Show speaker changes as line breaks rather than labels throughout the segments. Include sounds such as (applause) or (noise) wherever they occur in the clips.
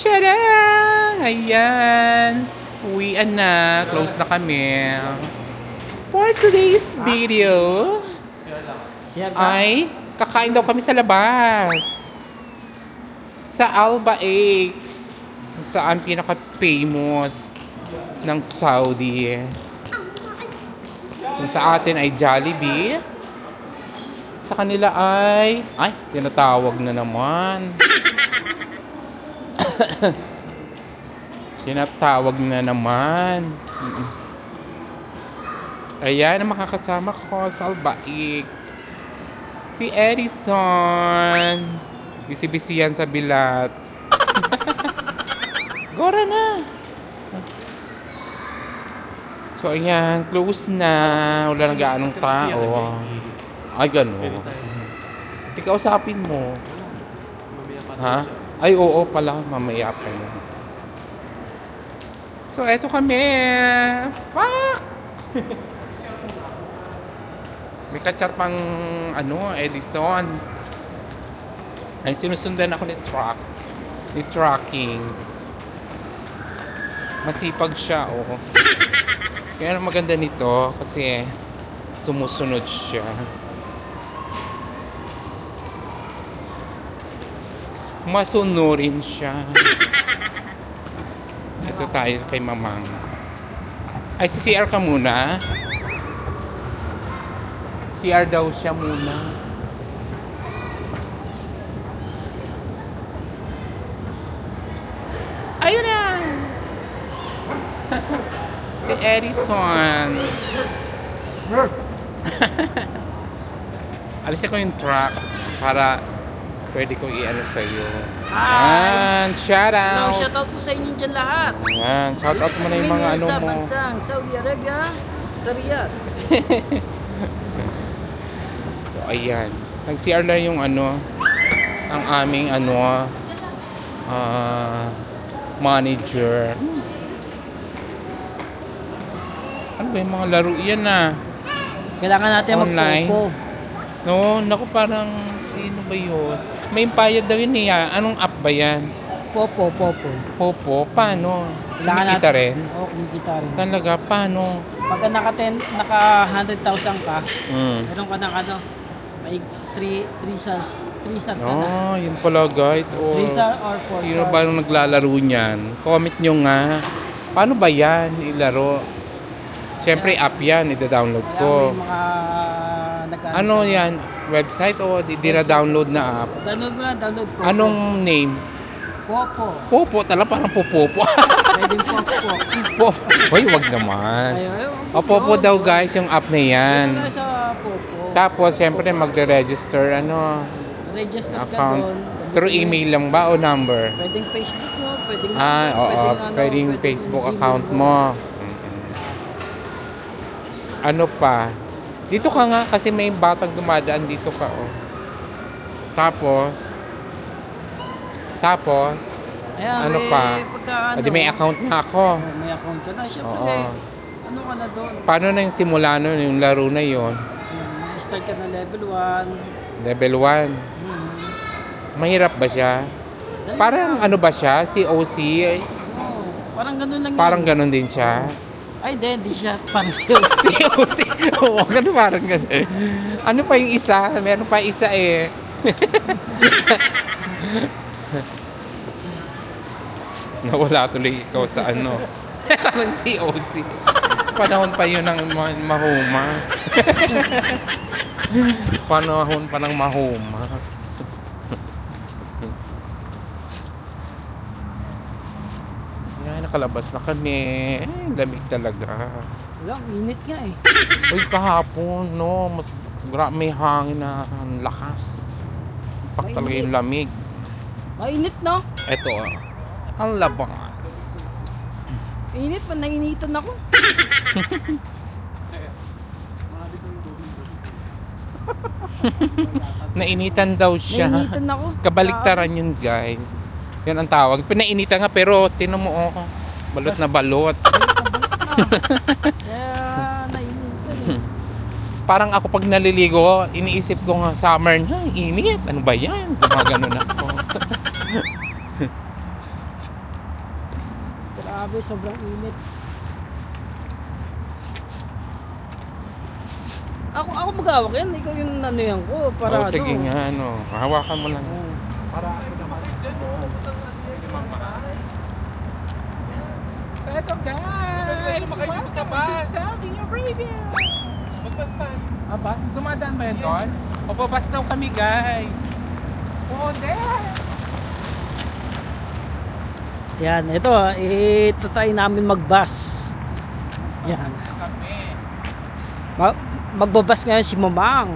Tadang! Ayan. Uwian na. Close na kami. For today's video, ay kakain daw kami sa labas. Sa Alba Egg. Saan pinaka-famous ng Saudi. Kung sa atin ay Jollibee. Sa kanila ay... Ay, tinatawag na naman. (laughs) (coughs) tinatawag na naman. Ayan ang makakasama ko sa Albaik. Si Edison. Bisi-bisi yan sa bilat. (laughs) Gora na. So ayan, close na. Wala nang gaanong tao. Ay, gano'n. Hindi ka usapin mo. Ha? Ay, oo pala. Mamaya pa yun. So, eto kami. Fuck! (laughs) May katsar pang, ano, Edison. Ay, sinusundan ako ni truck. Ni trucking. Masipag siya, oh. (laughs) Kaya maganda nito, kasi sumusunod siya. Masunurin siya. Ito tayo kay Mamang. Ay, si CR ka muna. CR daw siya muna. Ayun na! (laughs) si Edison. (laughs) Alisin ko yung truck para pwede kong i-ano sa'yo.
Hi!
Yan, shout out.
shoutout po sa inyo dyan lahat.
Yan, shout out mo na yung mga ano
sa
mo.
bansang Saudi Arabia, sa Riyadh. (laughs)
So, ayan. Nag-CR na yung ano, ang aming ano, ah, manager. Ano ba yung mga laro yan ah?
Kailangan natin
Online.
magpopo.
No, naku parang sino ba yun? May bayad daw yun eh. ah. Anong app ba yan?
Popo, popo.
Popo, paano?
Kailangan
Kumikita
natin-
rin?
Oo, kumikita rin.
Talaga, paano?
Pagka naka, 10, naka 100,000 ka,
Mm.
meron ka ng ano, may 3 3 stars, 3 star ka na.
Oh, yun pala guys. Oh.
3 star or 4
Sino
star.
ba nung naglalaro niyan? Comment nyo nga. Paano ba yan ilaro? Siyempre app yan, ida-download
Kaya
ko.
may mga nag
Ano yan? Website o di, di na-download na app?
Download mo lang, download po.
Anong name?
Popo.
Popo, tala parang popopo. (laughs)
Pwedeng popo.
po. Hoy, wag naman.
Ayaw, ayaw.
O popo daw guys, yung app na yan.
Tayo sa popo.
Tapos, siyempre magre-register ano,
Register ka
account.
doon.
Through email lang ba o number?
Pwedeng Facebook mo, pwedeng
Ah, oo,
pwedeng, ano,
pwedeng
pwedeng
Facebook account mo. Ano pa? Dito ka nga kasi may batang dumadaan dito ka oh. Tapos Tapos
Ayan,
ano
eh,
pa?
Pagka, ano,
Adi may account na ako.
oh, may account ka na. Siyempre,
Oo.
ano ka na doon?
Paano na yung simula nun, yung laro na yon?
Ayan, start ka na level 1.
Level 1.
Hmm.
Mahirap ba siya?
Dali
Parang
lang.
ano ba siya? Si OC? eh,
Oo, parang ganun lang
Parang
yun.
ganun din siya.
Ay, di, di siya. Parang siya. (laughs)
Si OC? Oo, ganun parang ganun. Ano pa yung isa? Meron pa isa eh. (laughs) Nawala tuloy ikaw sa ano. (laughs) Parang si OC. Panahon pa yun ng ma- mahuma. Panahon pa ng mahuma. Nakalabas na kami. Eh, lamig talaga.
Wala, init nga eh. (laughs)
Uy, kahapon, no, mas gra- may hangin na ang lakas. Pak talaga yung lamig.
Mainit, no?
Ito, ah, ang labas.
Init pa, nainitan ako. (laughs)
Nainitan daw siya.
Nainitan ako.
Kabaliktaran yun, guys. Yan ang tawag. Pinainitan nga, pero tinan mo, oh, balot na balot.
Nainitan (laughs) eh.
Parang ako pag naliligo, iniisip ko nga summer na, init. Ano ba yan? Gumagano na ako. (laughs)
Grabe, sobrang init. Ako ako mag-awak yan, ikaw yung ano yan ko para
oh, sige nga, ano. Hawakan mo lang.
Oo.
So, ito guys!
Dito sa bus.
Saudi Arabia!
Magbastan.
Aba, dumadaan ba yan doon? O babas daw kami guys! Oh, there!
Yan, ito, ah, ito tayo namin mag-bus. Yan.
Kami.
Ma- magbabas ngayon si Mamang.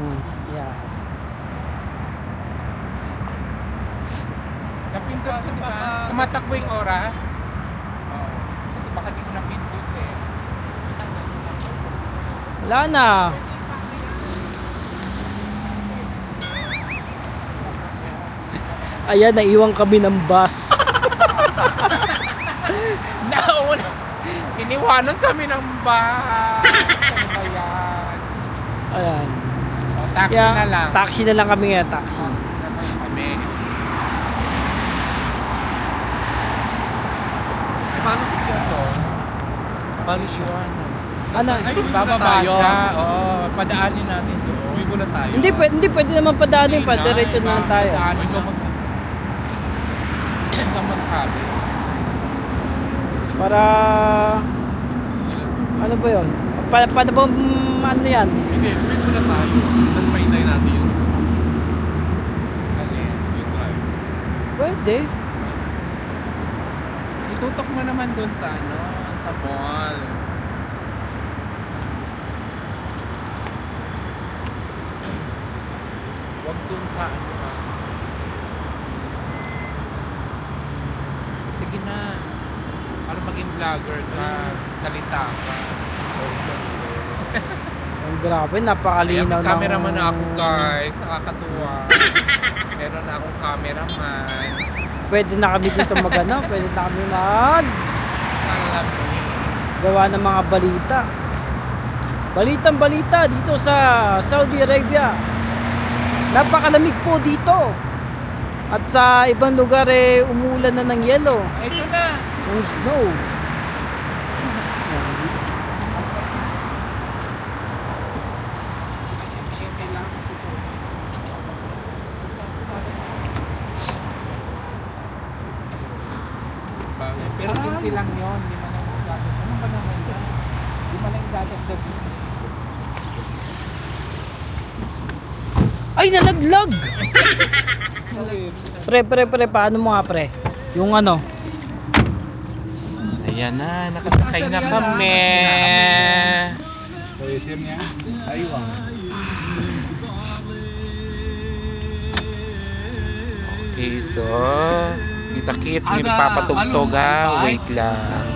Ko, di ba? Tumatakbo yung oras. Oo. Ito baka di ko napindot eh.
Wala na. (laughs) Ayan, naiwan kami ng bus. (laughs)
Nauna! Iniwanan kami ng bus! Ano ba yan?
Ayan.
O, taxi
Kaya,
na lang.
Taxi na lang kami ngayon, taxi.
Taxi na lang kami.
Eh, paano kasi ito?
Siya?
Ano?
Ay, uwi muna
Bababa siya. Oo, padaanin natin doon.
Uwi muna tayo.
Hindi pwede, hindi pwede naman padaanin pa, diretso na lang tayo.
Padaanin ka mag... Ikaw magsabi.
Para, ano ba yun? Pa, paano ba, mm, ano yan?
Hindi, uwi muna tayo. Tapos mahintay natin yung
Alin?
yung drive.
Pwede.
Itutok mo naman doon sa ano, sa mall. Huwag doon sa ano ha. Sige na. Para maging vlogger ka, salita ka. (laughs)
Ang grabe,
Ayan,
napakalinaw ng...
cameraman na ako guys, nakakatuwa. Meron na akong cameraman.
Pwede na kami dito magano, pwede na kami mag
Alam mo.
Gawa ng mga balita. Balitang balita dito sa Saudi Arabia. Napakalamig po dito. At sa ibang lugar eh umulan na ng yelo,
ito na.
snow. Yan.
Pero kinti lang yun. Hindi mo lang dadagdag. Ano ba naman yan? Hindi mo lang dadagdag.
Ay, nalaglag! (laughs) pre, pre, pre, paano mo nga pre? Yung ano?
Ayan na, nakasakay na kami. Okay, so, kita kits, may
Ada,
nagpapatugtog
ano,
ha.
bye?
Wait lang.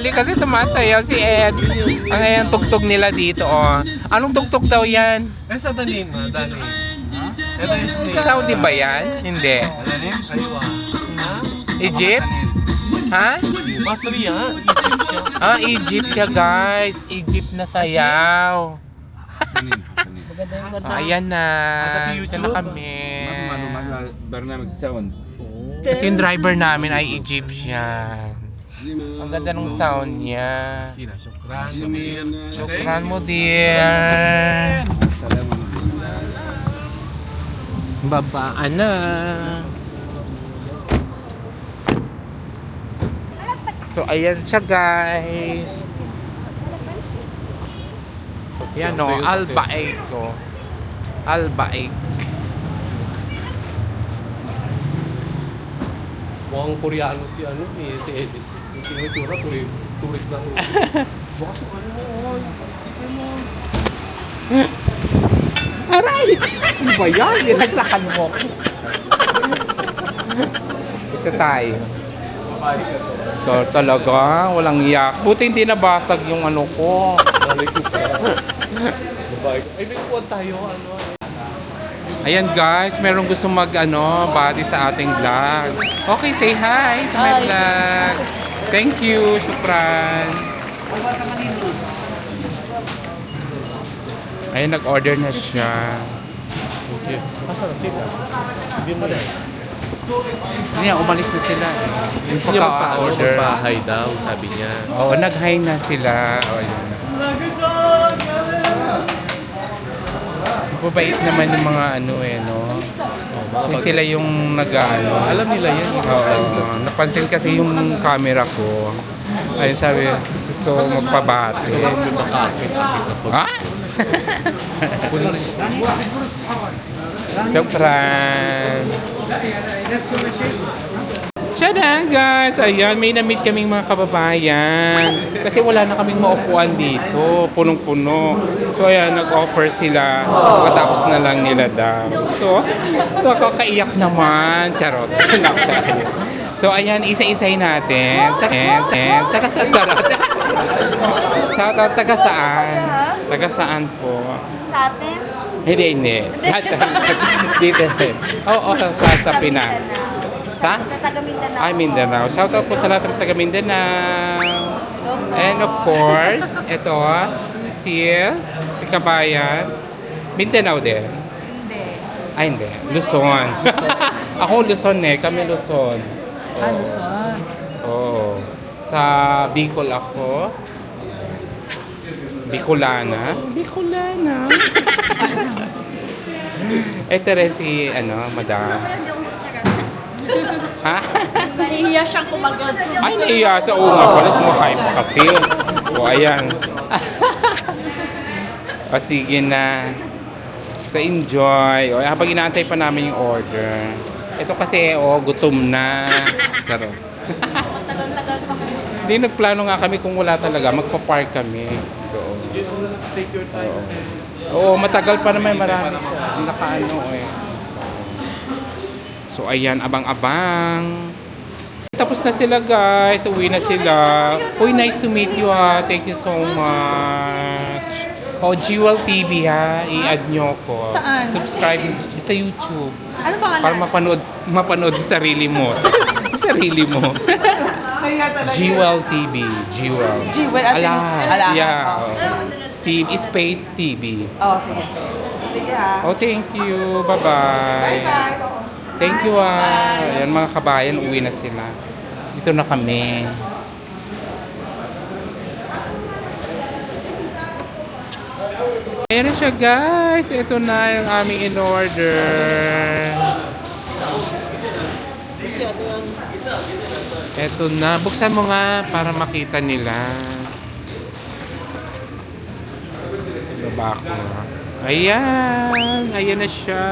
sumali kasi tumasayaw si Ed. Ang ayan tugtog nila dito, oh. Anong tugtog daw yan?
Eh, sa dalim, ah, dalim. Ito.
Saudi ba yan? Hindi.
Dalim, Taiwan.
Egypt? Ha?
Masuri yan. Egypt siya. (laughs)
Ah, Egypt siya, guys. Egypt na sayaw. Sanin, sanin.
Maganda yung
kanta. Ah, ayan na.
At
Ito na kami.
Mas- Ano, mas, bar.
Kasi yung driver namin ay Egyptian. Ang ganda ng sound niya.
Sila, syukran.
Shukran mo, dear. Babaan na. So, ayan siya, guys. Yan o, Albaeg ko. Albaeg.
Mukhang Koreano si ano eh, si Elvis. Yung tinitsura, turi, tourist na tourist. (laughs) Bukas yung ano mo, sige mo.
Aray! Ano ba yan? Binagsakan mo. Ito tayo. So talaga, walang iyak. Buti hindi nabasag yung ano ko.
Ay, may kuwan tayo. Ano?
Ayan guys, merong gusto mag ano, bati sa ating vlog. Okay, say hi sa my vlog. Thank you, Shukran. Ayun, nag-order na siya. Thank you.
Asa na sila? Hindi mo na.
Hindi, umalis na sila. Yung
Gusto niya magpa-
pagka-order.
magpa-hi daw, sabi niya.
Oo, nag-hi na sila. O, ayun. Mabait naman yung mga ano eh, no?
Oh, pag-
sila yung nag-ano.
Alam nila yan.
Oo, napansin kasi yung camera ko. Ayun sabi, gusto ko
pag...
Ha? (laughs) Sopran. Tada guys! Ayan, may na-meet kaming mga kababayan. Kasi wala na kaming maupuan dito. Punong-puno. So ayan, nag-offer sila. Pagkatapos na lang nila daw. So, nakakaiyak naman. Charot. (laughs) So ayan, isa-isay natin. Saan charot? (laughs) Shout out, taga saan? Taga saan po?
Sa atin?
Hindi, hindi. (laughs) Dito. Oo, sa, sa Pinas. Sa?
Taga Mindanao.
Ay, Mindanao. Shout out po sa lahat ng taga Mindanao. And of course, ito, si si Kabayan. Mindanao din.
Hindi.
Ay, hindi. Luzon. (laughs) Ako Luzon eh. Kami Luzon.
Ano sa?
Oo. Sa Bicol ako. Bicolana. Bicolana. (laughs) Ito rin si, ano, madam. Ha?
Nahihiya siyang kumagot.
Ay, naiya sa oo nga pala. Sumakain pa kasi. O, ayan. o, sige na. So, enjoy. O, habang inaantay pa namin yung order. Ito kasi, o, gutom na. Charot.
Tagal-tagal pa kasi.
Hindi, nagplano nga kami kung wala talaga. Magpa-park kami. Doon.
Take your time.
Oo, matagal pa naman. Marami. Nakaano eh. So, ayan, abang-abang. Tapos na sila guys. Uwi na sila. Uy, nice to meet you ha. Thank you so much. Oh, Jewel TV ha. I-add nyo ko.
Saan?
Subscribe sa YouTube.
Ano pangalan?
Para mapanood, mapanood sarili mo. (laughs) sarili mo. Jewel TV. Jewel.
Jewel, as in-
Alas. Yeah. TV, Space TV.
Oh, sige, sige. Sige ha.
Oh, thank you. Bye-bye.
Bye.
Thank you ah. Ayan mga kabayan, uwi na sila. Dito na kami. Na siya guys. Ito na yung aming
ano yan?
Ito na. Buksan mo nga para makita nila. Baba ko. Ayan. Ayan na siya.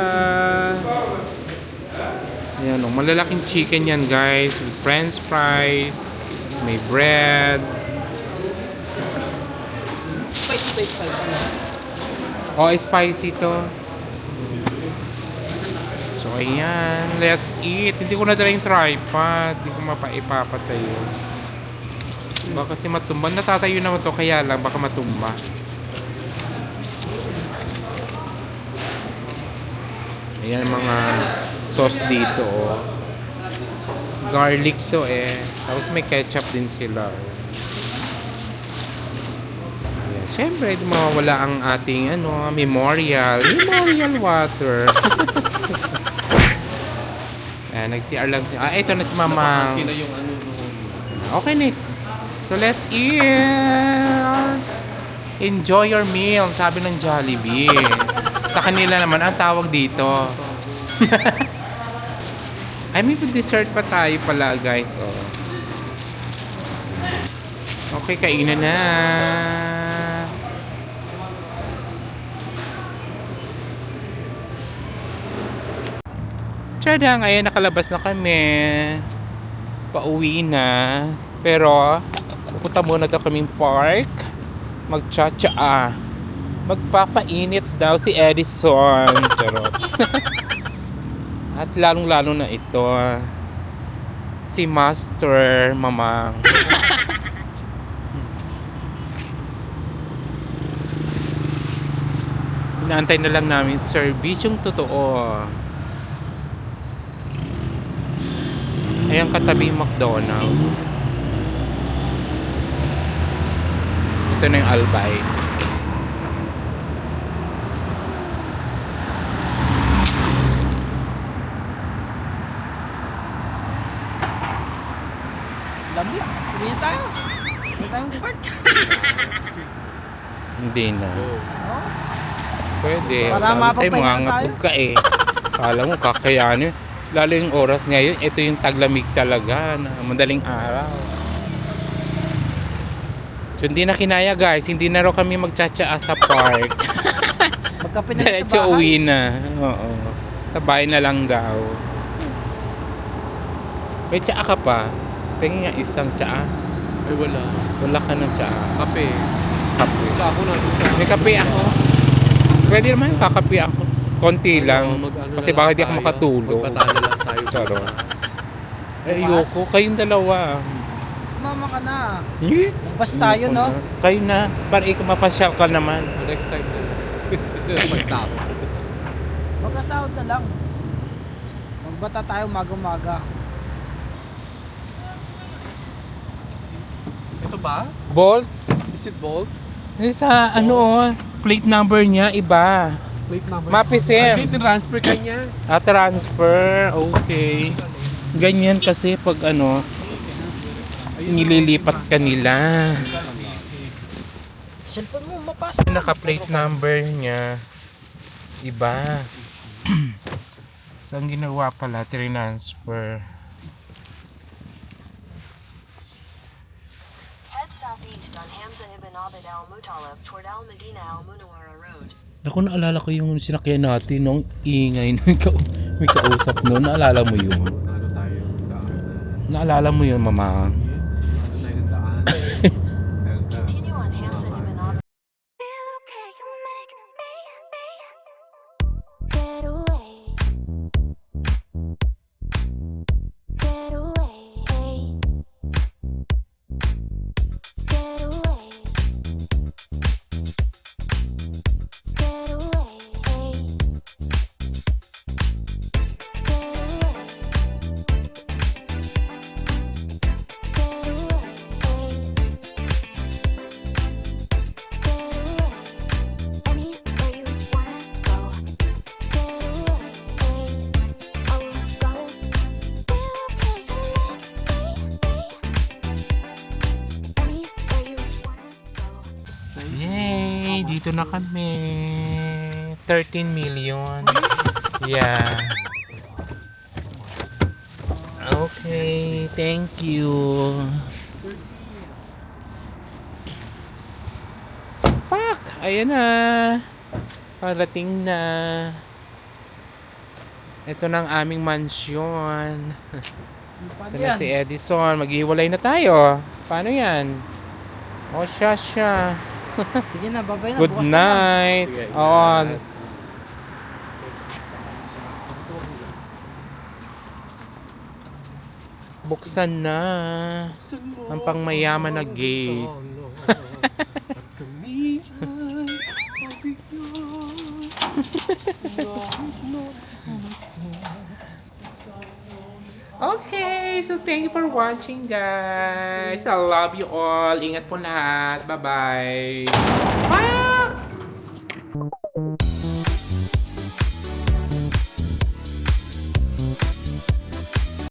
Ayan o. Malalaking chicken yan guys. With french fries. May bread.
Spicy, spicy, spicy.
Oh, spicy to. So, ayan. Let's eat. Hindi ko na dala yung tripod. Hindi ko mapaipapatayo. Baka kasi matumba. Natatayo naman to. Kaya lang, baka matumba. Ayan mga sauce dito, oh. Garlic to, eh. Tapos may ketchup din sila, oh. Ayan. Siyempre, mawawala ang ating ano, memorial. Memorial water. (laughs) Ayan, nag-CR lang siya. Ah, ito na si Mama.
Kina yung ano nung...
Okay, Nick. So, let's eat. Enjoy your meal, sabi ng Jollibee. Sa kanila naman, ang tawag dito. (laughs) Ay, may dessert pa tayo pala, guys. Oh. Okay, kainan na. Tiyada, ngayon nakalabas na kami. Pauwi na. Pero, pupunta muna daw kaming park. Magcha-cha. Magpapainit daw si Edison. Charot. (laughs) At lalong-lalo na ito, si Master Mamang. (laughs) Inaantay na lang namin servisyong totoo. Ayan katabi yung McDonald. Ito na yung Albay. Hindi na.
Oh.
Pwede.
Para
Sabi sa'yo, mangangapog ka eh. Kala mo, kakayanin. Lalo yung oras ngayon, ito yung taglamig talaga na madaling araw. So, hindi na kinaya guys, hindi na raw kami magtsatsaa sa park. (laughs)
Magkape na sa
Diretso
bahay.
uwi na. Oo. Sa bahay na lang daw. May tsaa ka pa. Tingin nga isang tsaa.
Ay, wala.
Wala ka ng tsaa.
Kape.
Kape.
Tsaka ako na siya.
May kape ako. Pwede naman kakape ako. Konti lang. Kasi
na
baka di ako makatulog.
Magpatalo lang tayo.
Charo. Eh, ayoko. Kayong dalawa.
Sumama ka na.
Eh?
Bas tayo, no?
na. Kayo na. Para ikaw mapasyal ka naman.
Ah, Next time na. (laughs) Magsama.
Magkasahod na lang. Magbata tayo maga-maga.
Ito ba?
Bolt?
Is it Bolt?
Eh, Sa ano, plate number niya, iba.
Plate number.
Mapisim.
Hindi, transfer ka niya.
Ah, transfer. Okay. Ganyan kasi pag ano, nililipat ka nila.
Cellphone mo, mapas.
Naka-plate number niya. Iba. (clears throat) so, ang ginawa pala, transfer.
Abd al Muttalib toward Al Medina al Munawara Road.
Ako naalala ko yung sinakyan natin nung ingay nung ka- (laughs) may kausap noon. Naalala mo yun? Naalala mo yun, mama?
Ano
Yay! Dito na kami. 13 million. (laughs) Yeah. Okay, thank you. Pak! Ayan na. Parating na. Ito na ang aming mansyon. Ito na si Edison. Maghiwalay na tayo. Paano yan? O siya siya.
Sige na, babay na.
Good
bukas
night.
Sige,
Oo.
ingat.
Buksan na. Ang pangmayaman na gate. (laughs) Okay, so thank you for watching guys. I love you all. Ingat po lahat. Bye-bye. Bye!